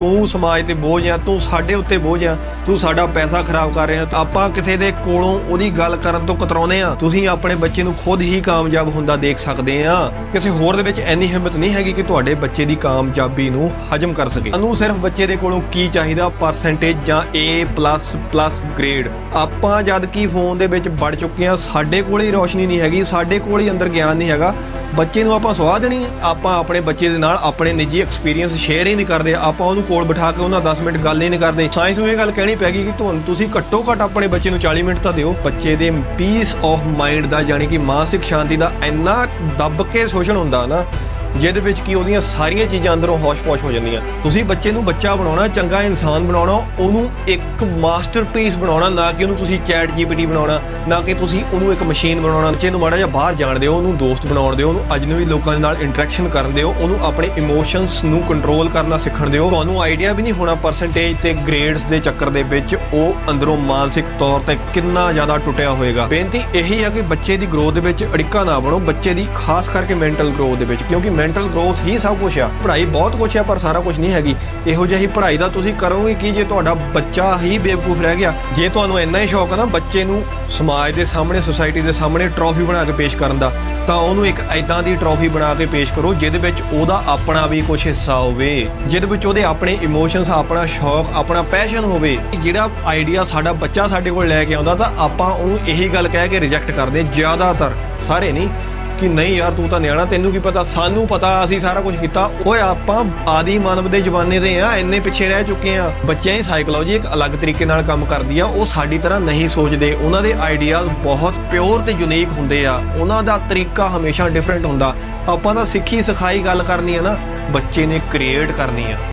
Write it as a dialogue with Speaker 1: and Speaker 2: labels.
Speaker 1: ਤੂੰ ਸਮਾਜ ਤੇ ਬੋਝ ਆ, ਤੂੰ ਸਾਡੇ ਉੱਤੇ ਬੋਝ ਆ, ਤੂੰ ਸਾਡਾ ਪੈਸਾ ਖਰਾਬ ਕਰ ਰਿਹਾ। ਆਪਾਂ ਕਿਸੇ ਦੇ ਕੋਲੋਂ ਉਹਦੀ ਗੱਲ ਕਰਨ ਤੋਂ ਕਤਰਾਉਨੇ ਆ। ਤੁਸੀਂ ਆਪਣੇ ਬੱਚੇ ਨੂੰ ਖੁਦ ਹੀ ਕਾਮਯਾਬ ਹੁੰਦਾ ਦੇਖ ਸਕਦੇ ਆ। ਕਿਸੇ ਹੋਰ ਦੇ ਵਿੱਚ ਇੰਨੀ ਹਿੰਮਤ ਨਹੀਂ ਹੈਗੀ ਕਿ ਤੁਹਾਡੇ ਬੱਚੇ ਦੀ ਕਾਮਯਾਬੀ ਨੂੰ ਹਜਮ ਕਰ ਸਕੇ। ਸਾਨੂੰ ਸਿਰਫ ਬੱਚੇ ਦੇ ਕੋਲੋਂ ਕੀ ਚਾਹੀਦਾ? ਪਰਸੈਂਟੇਜ ਜਾਂ A++ ਗ੍ਰੇਡ ਆਪਾਂ ਜਦ ਕੀ ਫੋਨ ਦੇ ਵਿੱਚ ਵੜ ਚੁੱਕੇ ਆ, ਸਾਡੇ ਕੋਲ ਹੀ ਰੋਸ਼ਨੀ ਨਹੀਂ ਹੈਗੀ, ਸਾਡੇ ਕੋਲ ਹੀ ਅੰਦਰ ਗਿਆਨ ਨਹੀਂ ਹੈਗਾ। ਬੱਚੇ ਨੂੰ ਆਪਾਂ ਸਵਾਹ ਦੇਣੀ ਹੈ। ਆਪਾਂ ਆਪਣੇ ਬੱਚੇ ਦੇ ਨਾਲ ਆਪਣੇ ਨਿੱਜੀ ਐਕਸਪੀਰੀਅੰਸ ਸ਼ੇਅਰ ਹੀ ਨਹੀਂ ਕਰਦੇ। ਆਪਾਂ ਉਹਨੂੰ ਕੋਲ ਬਿਠਾ ਕੇ ਉਹਨਾਂ 10 ਮਿੰਟ ਗੱਲ ਹੀ ਨਹੀਂ ਕਰਦੇ। ਸਾਇੰਸ ਨੂੰ ਇਹ ਗੱਲ ਕਹਿਣੀ ਪੈ ਗਈ ਕਿ ਤੁਹਾਨੂੰ ਤੁਸੀਂ ਘੱਟੋ ਘੱਟ ਆਪਣੇ ਬੱਚੇ ਨੂੰ 40 ਮਿੰਟ ਤਾਂ ਦਿਓ। ਬੱਚੇ ਦੇ ਪੀਸ ਆਫ ਮਾਈਂਡ ਦਾ, ਯਾਨੀ ਕਿ ਮਾਨਸਿਕ ਸ਼ਾਂਤੀ ਦਾ ਇੰਨਾ ਦੱਬ ਕੇ ਸ਼ੋਸ਼ਣ ਹੁੰਦਾ ਨਾ ਜਿਹਦੇ ਵਿੱਚ ਕੀ ਉਹਦੀਆਂ ਸਾਰੀਆਂ ਚੀਜ਼ਾਂ ਅੰਦਰੋਂ ਹੋਸ਼ ਪੌਸ਼ ਹੋ ਜਾਂਦੀਆਂ। ਤੁਸੀਂ ਬੱਚੇ ਨੂੰ ਬੱਚਾ ਬਣਾਉਣਾ, ਚੰਗਾ ਇਨਸਾਨ ਬਣਾਉਣਾ, ਉਹਨੂੰ ਇੱਕ ਮਾਸਟਰਪੀਸ ਬਣਾਉਣਾ, ਨਾ ਕਿ ਉਹਨੂੰ ਤੁਸੀਂ ਚੈਟ ਜੀਪੀਟੀ ਬਣਾਉਣਾ, ਨਾ ਕਿ ਤੁਸੀਂ ਉਹਨੂੰ ਇੱਕ ਮਸ਼ੀਨ ਬਣਾਉਣਾ। ਬੱਚੇ ਨੂੰ ਮਾੜਾ ਜਿਹਾ ਬਾਹਰ ਜਾਣ ਦਿਓ, ਉਹਨੂੰ ਦੋਸਤ ਬਣਾਉਣ ਦਿਓ, ਉਹਨੂੰ ਅਜਨਬੀ ਲੋਕਾਂ ਦੇ ਨਾਲ ਇੰਟਰੈਕਸ਼ਨ ਕਰਨ ਦਿਓ, ਉਹਨੂੰ ਆਪਣੇ ਇਮੋਸ਼ਨਸ ਨੂੰ ਕੰਟਰੋਲ ਕਰਨਾ ਸਿੱਖਣ ਦਿਓ। ਤੁਹਾਨੂੰ ਆਈਡੀਆ ਵੀ ਨਹੀਂ ਹੋਣਾ ਪਰਸੈਂਟੇਜ ਤੇ ਗ੍ਰੇਡਸ ਦੇ ਚੱਕਰ ਦੇ ਵਿੱਚ ਉਹ ਅੰਦਰੋਂ ਮਾਨਸਿਕ ਤੌਰ ਤੇ ਕਿੰਨਾ ਜ਼ਿਆਦਾ ਟੁੱਟਿਆ ਹੋਏਗਾ। ਬੇਨਤੀ ਇਹੀ ਹੈ ਕਿ ਬੱਚੇ ਦੀ ਗਰੋਥ ਦੇ ਵਿੱਚ ਅੜਿੱਕਾ ਨਾ ਬਣੋ, ਬੱਚੇ ਦੀ ਖਾਸ ਕਰਕੇ ਮੈਂਟਲ ਗਰੋਥ ਦੇ ਵਿੱਚ, ਕਿਉਂਕਿ ਮੈਂਟਲ ਗਰੋਥ ਹੀ ਸਭ ਕੁਝ ਆ। ਪੜ੍ਹਾਈ ਬਹੁਤ ਕੁਝ ਆ, ਪਰ ਸਾਰਾ ਕੁਝ ਨਹੀਂ ਹੈਗੀ। ਇਹੋ ਜਿਹੀ ਪੜ੍ਹਾਈ ਦਾ ਤੁਸੀਂ ਕਰੋਗੇ ਕਿ ਜੇ ਤੁਹਾਡਾ ਬੱਚਾ ਹੀ ਬੇਵਕੂਫ ਰਹਿ ਗਿਆ? ਜੇ ਤੁਹਾਨੂੰ ਇੰਨਾ ਹੀ ਸ਼ੌਕ ਹੈ ਨਾ ਬੱਚੇ ਨੂੰ ਸਮਾਜ ਦੇ ਸਾਹਮਣੇ ਸੁਸਾਇਟੀ ਦੇ ਸਾਹਮਣੇ ਟਰੋਫੀ ਬਣਾ ਕੇ ਪੇਸ਼ ਕਰਨ ਦਾ, ਤਾਂ ਉਹਨੂੰ ਇੱਕ ਐਦਾਂ ਦੀ ਟਰੋਫੀ ਬਣਾ ਕੇ ਪੇਸ਼ ਕਰੋ, ਜਿਹਦੇ ਵਿੱਚ ਉਹਦਾ ਆਪਣਾ ਵੀ ਕੁਝ ਹਿੱਸਾ ਹੋਵੇ। ਜਿਹਦੇ ਵਿੱਚ ਉਹਦੇ ਆਪਣੇ ਇਮੋਸ਼ਨਸ ਆਪਣਾ ਸ਼ੌਕ, ਆਪਣਾ ਪੈਸ਼ਨ ਹੋਵੇ। ਜਿਹੜਾ ਆਈਡੀਆ ਸਾਡਾ ਬੱਚਾ ਸਾਡੇ ਕੋਲ ਲੈ ਕੇ ਆਉਂਦਾ, ਤਾਂ ਆਪਾਂ ਉਹਨੂੰ ਇਹੀ ਗੱਲ ਕਹਿ ਕੇ ਰਿਜੈਕਟ ਕਰਦੇ ਜ਼ਿਆਦਾਤਰ। ਸਾਰੇ ਨਹੀਂ। ਕਿ ਨਹੀਂ ਯਾਰ ਤੂੰ ਤਾਂ ਨਿਆਣਾ, ਤੈਨੂੰ ਕੀ ਪਤਾ? ਸਾਨੂੰ ਪਤਾ, ਅਸੀਂ ਸਾਰਾ ਕੁਝ ਕੀਤਾ। ਓਏ, ਆਪਾਂ ਆਦੀ ਮਾਨਵ ਦੇ ਜਮਾਨੇ ਦੇ ਆ, ਇੰਨੇ ਪਿੱਛੇ ਰਹਿ ਚੁੱਕੇ ਆ। ਬੱਚਿਆਂ ਦੀ ਸਾਈਕੋਲੋਜੀ ਇੱਕ ਅਲੱਗ ਤਰੀਕੇ ਨਾਲ ਕੰਮ ਕਰਦੀ ਆ। ਉਹ ਸਾਡੀ ਤਰ੍ਹਾਂ ਨਹੀਂ ਸੋਚਦੇ। ਉਹਨਾਂ ਦੇ ਆਈਡੀਆਜ਼ ਬਹੁਤ ਪਿਓਰ ਤੇ ਯੂਨੀਕ ਹੁੰਦੇ ਆ। ਉਹਨਾਂ ਦਾ ਤਰੀਕਾ ਹਮੇਸ਼ਾ ਡਿਫਰੈਂਟ ਹੁੰਦਾ। ਆਪਾਂ ਤਾਂ ਸਿੱਖੀ ਸਿਖਾਈ ਗੱਲ ਕਰਨੀ ਆ ਨਾ, ਬੱਚੇ ਨੇ ਕ੍ਰੀਏਟ ਕਰਨੀ ਆ।